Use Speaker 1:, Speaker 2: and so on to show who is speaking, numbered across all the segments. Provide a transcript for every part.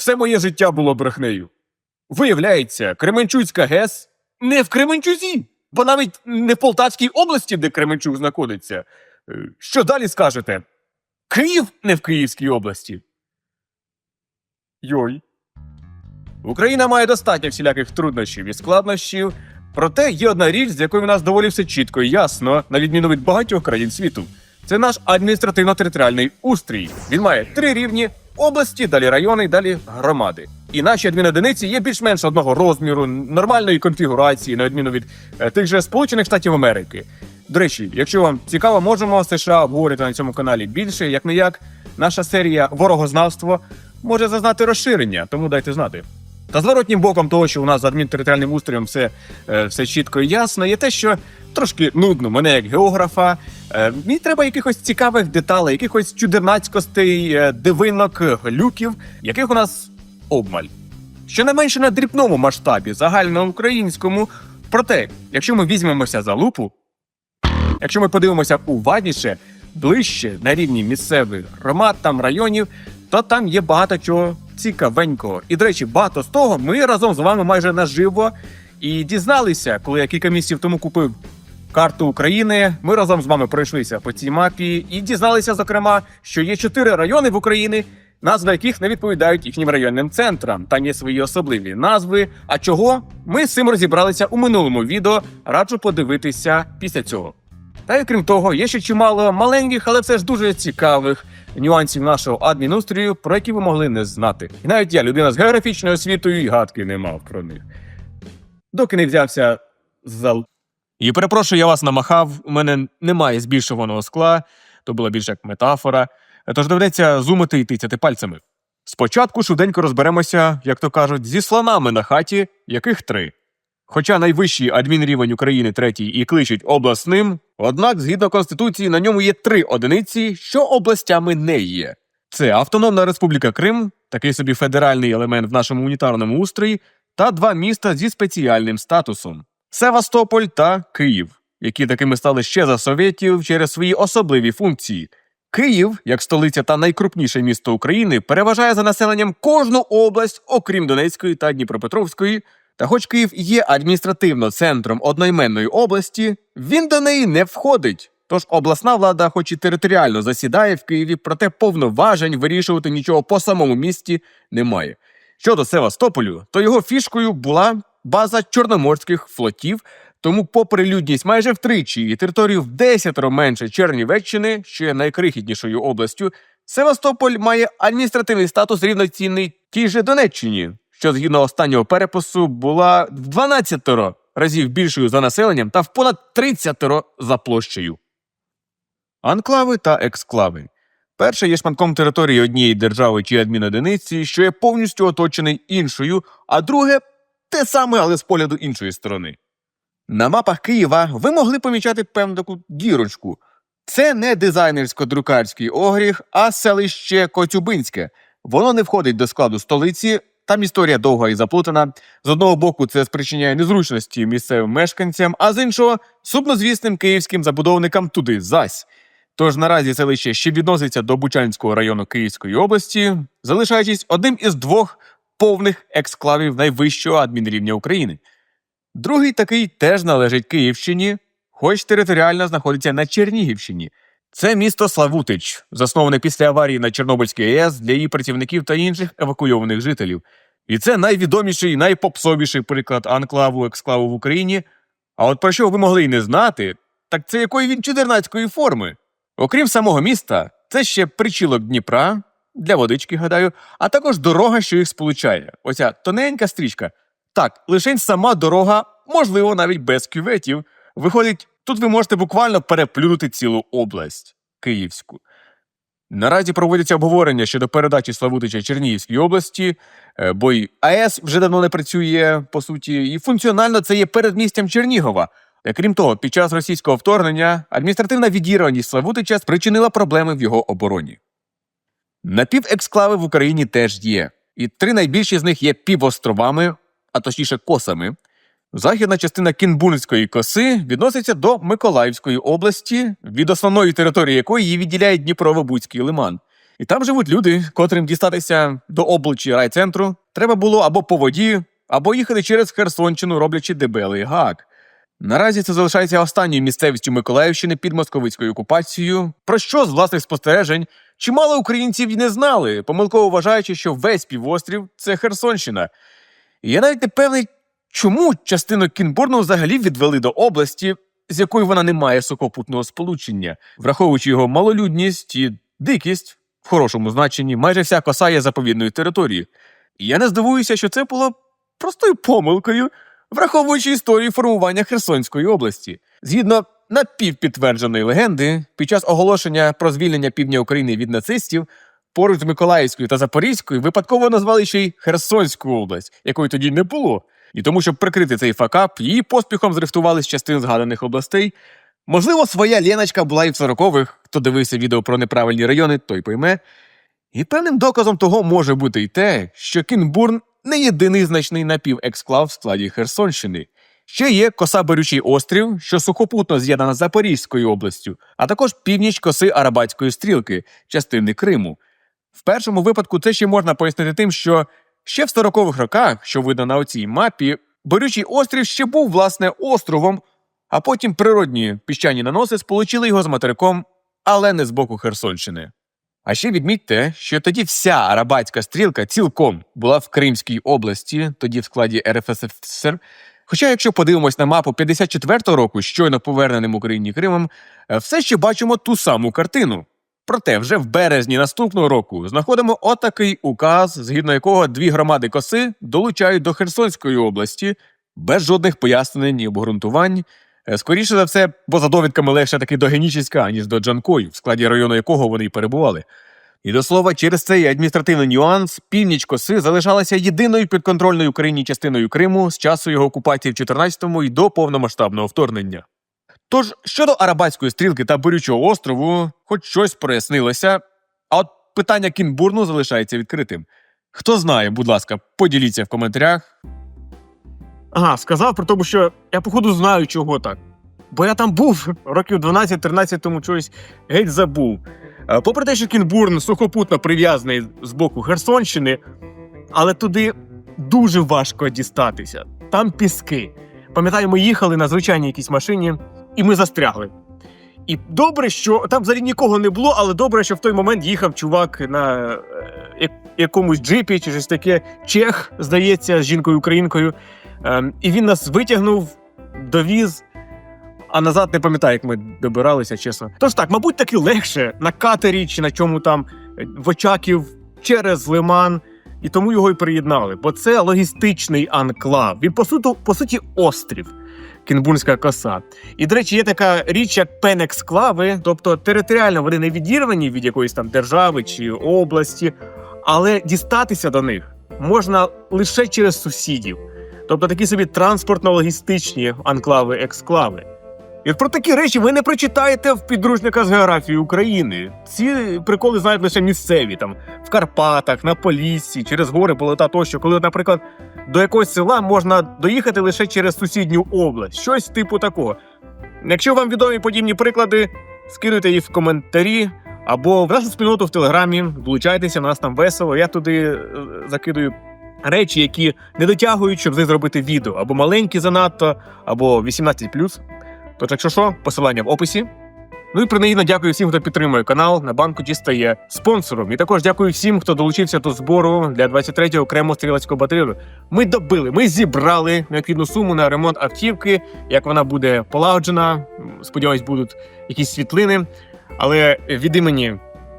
Speaker 1: Все моє життя було брехнею. Виявляється, Кременчуцька ГЕС не в Кременчузі, бо навіть не в Полтавській області, де Кременчук знаходиться. Е, Що далі скажете? Київ не в Київській області. Йой. Україна має достатньо всіляких труднощів і складнощів, проте є одна річ, з якою в нас доволі все чітко і ясно, на відміну від багатьох країн світу. Це наш адміністративно-територіальний устрій. Він має три рівні області, далі райони, далі громади. І наші адмінодиниці є більш-менш одного розміру, нормальної конфігурації, на відміну від е, тих же Сполучених Штатів Америки. До речі, якщо вам цікаво, можемо США обговорити на цьому каналі більше, як не як. Наша серія Ворогознавство може зазнати розширення, тому дайте знати. Та зворотнім боком того, що у нас з адмінтериторіальним устроєм все, е, все чітко і ясно, є те, що трошки нудно мене як географа. Е, мені треба якихось цікавих деталей, якихось чудернацькостей, е, дивинок, глюків, яких у нас обмаль. Щонайменше на дрібному масштабі, загальноукраїнському. Проте, якщо ми візьмемося за лупу, якщо ми подивимося уважніше, ближче на рівні місцевих громад там районів, то там є багато чого цікавенького. І, до речі, багато з того ми разом з вами майже наживо і дізналися, коли я кілька місяців тому купив карту України. Ми разом з вами пройшлися по цій мапі і дізналися, зокрема, що є чотири райони в Україні, назви яких не відповідають їхнім районним центрам. Там є свої особливі назви. А чого? Ми з цим розібралися у минулому відео. Раджу подивитися після цього. Та й крім того, є ще чимало маленьких, але все ж дуже цікавих нюансів нашого адмінустрію, про які ви могли не знати. І навіть я, людина з географічною освітою, і гадки не мав про них. Доки не взявся за. І перепрошую, я вас намахав. У мене немає збільшуваного скла, то була більше як метафора. Тож доведеться зумити і тицяти пальцями. Спочатку швиденько розберемося, як то кажуть, зі слонами на хаті, яких три. Хоча найвищий адмінрівень України третій і кличуть обласним, однак, згідно Конституції, на ньому є три одиниці, що областями не є. Це Автономна Республіка Крим, такий собі федеральний елемент в нашому унітарному устрої, та два міста зі спеціальним статусом Севастополь та Київ, які такими стали ще за совєтів через свої особливі функції. Київ, як столиця та найкрупніше місто України, переважає за населенням кожну область, окрім Донецької та Дніпропетровської. Та хоч Київ є адміністративно центром одноіменної області, він до неї не входить. Тож обласна влада, хоч і територіально засідає в Києві, проте повноважень вирішувати нічого по самому місті немає. Щодо Севастополю, то його фішкою була база чорноморських флотів, тому, попри людність майже втричі і територію в десятеро менше Чернівеччини, що є найкрихітнішою областю, Севастополь має адміністративний статус рівноцінний тій же Донеччині, що згідно останнього перепису була в 12 разів більшою за населенням та в понад 30 за площею. Анклави та ексклави. Перше є шматком території однієї держави чи адмінодиниці, що є повністю оточений іншою, а друге те саме, але з погляду іншої сторони. На мапах Києва ви могли помічати певну таку дірочку. Це не дизайнерсько-друкарський огріх, а селище Коцюбинське. Воно не входить до складу столиці. Там історія довга і заплутана. З одного боку, це спричиняє незручності місцевим мешканцям, а з іншого сумнозвісним київським забудовникам туди зась. Тож наразі селище ще відноситься до Бучанського району Київської області, залишаючись одним із двох повних ексклавів найвищого адмінрівня України. Другий такий теж належить Київщині, хоч територіально знаходиться на Чернігівщині. Це місто Славутич, засноване після аварії на Чорнобильській АЕС для її працівників та інших евакуйованих жителів. І це найвідоміший і найпопсовіший приклад анклаву ексклаву в Україні. А от про що ви могли й не знати, так це якої він чудернацької форми. Окрім самого міста, це ще причілок Дніпра для водички, гадаю, а також дорога, що їх сполучає. Оця тоненька стрічка. Так, лише сама дорога, можливо, навіть без кюветів. Виходить, тут ви можете буквально переплюнути цілу область Київську. Наразі проводяться обговорення щодо передачі Славутича Чернігівській області, е, бо й АЕС вже давно не працює, по суті, і функціонально це є передмістям Чернігова. Е, Крім того, під час російського вторгнення адміністративна відірваність Славутича спричинила проблеми в його обороні. Напівексклави в Україні теж є, і три найбільші з них є півостровами, а точніше косами. Західна частина Кінбурнської коси відноситься до Миколаївської області, від основної території якої її відділяє Дніпрово-Бузький лиман. І там живуть люди, котрим дістатися до обличчя райцентру треба було або по воді, або їхати через Херсонщину, роблячи дебелий гак. Наразі це залишається останньою місцевістю Миколаївщини під московицькою окупацією, про що з власних спостережень чимало українців і не знали, помилково вважаючи, що весь півострів це Херсонщина. І я навіть не певний, чому частину Кінбурну взагалі відвели до області, з якою вона не має сухопутного сполучення, враховуючи його малолюдність і дикість в хорошому значенні, майже вся коса є заповідною територією. І я не здивуюся, що це було простою помилкою, враховуючи історію формування Херсонської області. Згідно напівпідтвердженої легенди, під час оголошення про звільнення півдня України від нацистів, поруч з Миколаївською та Запорізькою випадково назвали ще й Херсонську область, якої тоді не було. І тому, щоб прикрити цей факап, її поспіхом зрихтували з частин згаданих областей. Можливо, своя Леночка була і в 40-х, хто дивився відео про неправильні райони, той пойме. І певним доказом того може бути й те, що Кінбурн не єдиний значний напівексклав в складі Херсонщини. Ще є коса Борючий острів, що сухопутно з'єднана з Запорізькою областю, а також північ коси Арабатської стрілки, частини Криму. В першому випадку це ще можна пояснити тим, що ще в 40-х роках, що видно на оцій мапі, Борючий острів ще був власне островом, а потім природні піщані наноси сполучили його з материком, але не з боку Херсонщини. А ще відмітьте, що тоді вся арабатська стрілка цілком була в Кримській області, тоді в складі РФСР. Хоча, якщо подивимось на мапу 54-го року, щойно поверненим Україні Кримом, е, все ще бачимо ту саму картину. Проте вже в березні наступного року знаходимо отакий указ, згідно якого дві громади коси долучають до Херсонської області без жодних пояснень і обґрунтувань. Е, Скоріше за все, бо за довідками легше таки до Генічеська, ніж до Джанкою, в складі району якого вони й перебували. І до слова, через цей адміністративний нюанс північ коси залишалася єдиною підконтрольною Україні частиною Криму з часу його окупації в 14-му і до повномасштабного вторгнення. Тож щодо Арабатської стрілки та Борючого острову, хоч щось прояснилося, а от питання Кінбурну залишається відкритим. Хто знає, будь ласка, поділіться в коментарях.
Speaker 2: Ага, сказав про тому, що я, походу, знаю, чого так. Бо я там був років 12-13 тому чогось геть забув. Е, Попри те, що Кінбурн сухопутно прив'язаний з боку Херсонщини, але туди дуже важко дістатися. Там піски. Пам'ятаю, ми їхали на звичайній якійсь машині, і ми застрягли. І добре, що там взагалі нікого не було, але добре, що в той момент їхав чувак на е, якомусь джипі чи щось таке, чех, здається, з жінкою-українкою. Ем, і він нас витягнув, довіз, а назад не пам'ятаю, як ми добиралися, чесно. Тож так, мабуть, таки легше на катері чи на чому там е, в Очаків через лиман. І тому його і приєднали, бо це логістичний анклав. Він по суті, по суті острів. Кінбурнська коса. І, до речі, є така річ, як пенексклави, тобто територіально вони не відірвані від якоїсь там держави чи області, але дістатися до них можна лише через сусідів. Тобто такі собі транспортно-логістичні анклави-ексклави. І про такі речі ви не прочитаєте в підручниках з географії України. Ці приколи знають лише місцеві, там в Карпатах, на Поліссі, через гори, болота тощо, коли, наприклад, до якогось села можна доїхати лише через сусідню область, щось типу такого. Якщо вам відомі подібні приклади, скидуйте їх в коментарі або в нашу спільноту в Телеграмі, долучайтеся, нас там весело. Я туди е, закидую речі, які не дотягують, щоб зробити відео, або маленькі занадто, або 18+. Тож, якщо що, посилання в описі. Ну і принагідно дякую всім, хто підтримує канал. На банку ті стає спонсором. І також дякую всім, хто долучився до збору для 23-го окремого стрілецького батальйону. Ми добили, ми зібрали необхідну суму на ремонт автівки. Як вона буде полагоджена, сподіваюсь, будуть якісь світлини. Але від імені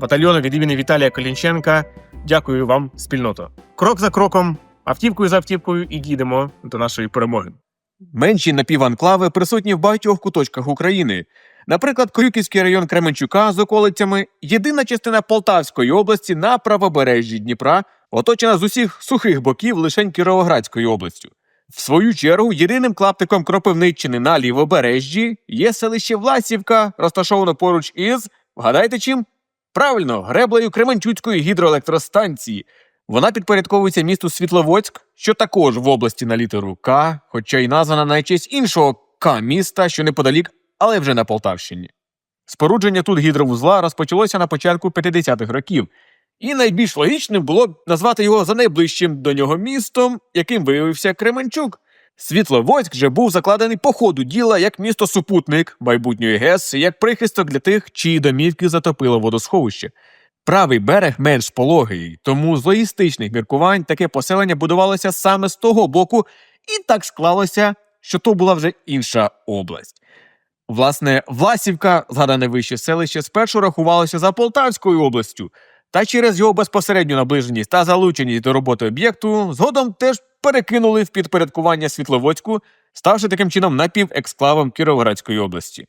Speaker 2: батальйону, від імені Віталія Колінченка, дякую вам, спільното. Крок за кроком, автівкою за автівкою, і їдемо до нашої перемоги.
Speaker 1: Менші напіванклави присутні в багатьох куточках України. Наприклад, Крюківський район Кременчука з околицями єдина частина Полтавської області на правобережжі Дніпра, оточена з усіх сухих боків лишень Кіровоградською областю. В свою чергу, єдиним клаптиком Кропивниччини на лівобережжі є селище Власівка, розташоване поруч із, вгадайте чим? Правильно, греблею Кременчуцької гідроелектростанції. Вона підпорядковується місту Світловодськ, що також в області на літеру К, хоча й названа на честь іншого К міста, що неподалік, але вже на Полтавщині. Спорудження тут гідровузла розпочалося на початку 50-х років,
Speaker 2: І найбільш логічним було б назвати його за найближчим до нього містом, яким виявився Кременчук. Світловодськ же був закладений по ходу діла як місто супутник майбутньої ГЕС, як прихисток для тих, чиї домівки затопило водосховище. Правий берег менш пологий, тому з логістичних міркувань таке поселення будувалося саме з того боку, і так склалося, що то була вже інша область. Власне, Власівка, згадане вище селище, спершу рахувалося за Полтавською областю, та через його безпосередню наближеність та залученість до роботи об'єкту згодом теж перекинули в підпорядкування Світловодську, ставши таким чином напівексклавом Кіровоградської області.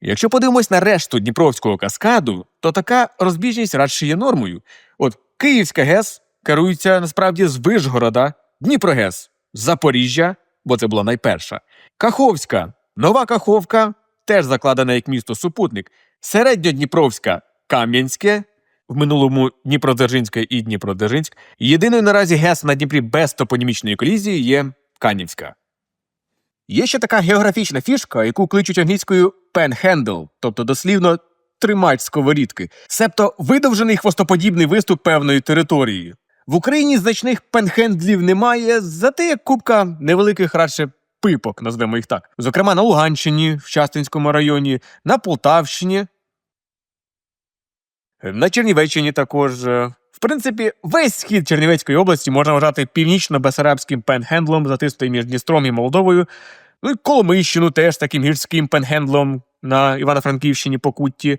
Speaker 2: Якщо подивимось на решту Дніпровського каскаду, то така розбіжність радше є нормою. От Київська ГЕС керується насправді з Вишгорода, Дніпрогес Запоріжжя, бо це була найперша. Каховська, Нова Каховка, теж закладена як місто супутник. Середньодніпровська Кам'янське, в минулому Дніпродзержинська і Дніпродзержинськ. Єдиною наразі ГЕС на Дніпрі без топонімічної колізії є Канівська. Є ще така географічна фішка, яку кличуть англійською penhandle, тобто дослівно тримач сковорідки, себто видовжений хвостоподібний виступ певної території. В Україні значних пенхендлів немає, зате є купка невеликих радше пипок, назвемо їх так. Зокрема, на Луганщині, в Частинському районі, на Полтавщині, на Чернівеччині також. е. В принципі, весь схід Чернівецької області можна вважати північно-бесарабським пенхендлом, затиснутий між Дністром і Молдовою. Ну і Коломийщину теж таким гірським пенхендлом на Івано-Франківщині Покутті.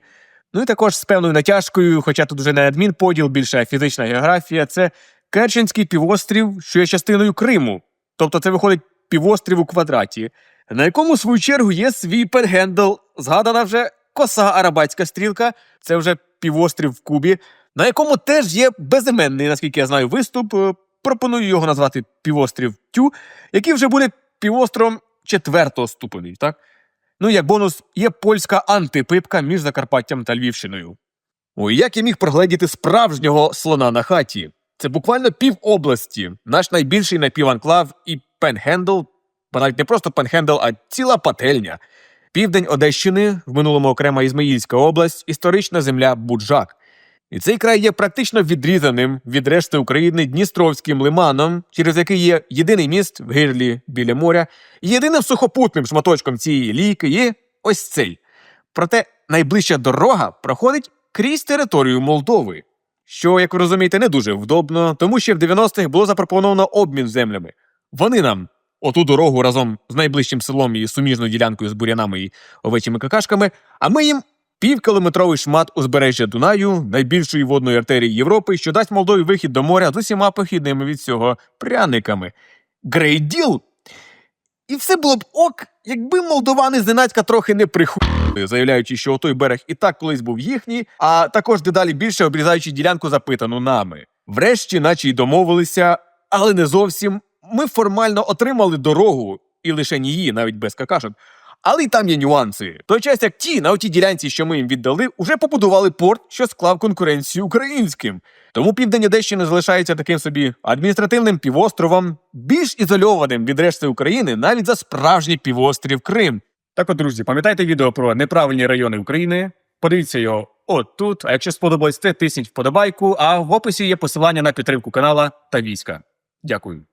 Speaker 2: Ну і також з певною натяжкою, хоча тут вже не адмінподіл, більше фізична географія, це Керченський півострів, що є частиною Криму. Тобто це виходить півострів у квадраті, на якому, в свою чергу, є свій пенгендл, згадана вже коса арабатська стрілка, це вже півострів в Кубі, на якому теж є безіменний, наскільки я знаю, виступ. Е, Пропоную його назвати півострів Тю, який вже буде півостровом четвертого ступеню, так? Ну, як бонус, є польська антипипка між Закарпаттям та Львівщиною. Ой, як я міг прогледіти справжнього слона на хаті? Це буквально пів області, наш найбільший напіванклав і пенхендл, навіть не просто пенхендл, а ціла пательня. Південь Одещини, в минулому окрема Ізмаїльська область, історична земля Буджак. І цей край є практично відрізаним від решти України Дністровським лиманом, через який є єдиний міст в гирлі біля моря, єдиним сухопутним шматочком цієї лійки є ось цей. Проте найближча дорога проходить крізь територію Молдови, що, як ви розумієте, не дуже вдобно, тому що в 90-х було запропоновано обмін землями. Вони нам оту дорогу разом з найближчим селом і суміжною ділянкою з бурянами і овечими какашками, а ми їм півкілометровий шмат узбережжя Дунаю, найбільшої водної артерії Європи, що дасть Молдові вихід до моря з усіма похідними від цього пряниками. Грейт діл! І все було б ок, якби молдовани зненацька трохи не прихуїли, заявляючи, що отой берег і так колись був їхній, а також дедалі більше обрізаючи ділянку запитану нами. Врешті, наче й домовилися, але не зовсім. Ми формально отримали дорогу, і лише її, навіть без какашок. Але й там є нюанси. Той час як ті на отій ділянці, що ми їм віддали, уже побудували порт, що склав конкуренцію українським. Тому південь Одещини залишається таким собі адміністративним півостровом, більш ізольованим від решти України, навіть за справжній півострів Крим.
Speaker 1: Так от, друзі, пам'ятайте відео про неправильні райони України. Подивіться його от тут. А якщо сподобалось це, тисніть вподобайку. А в описі є посилання на підтримку канала та війська. Дякую.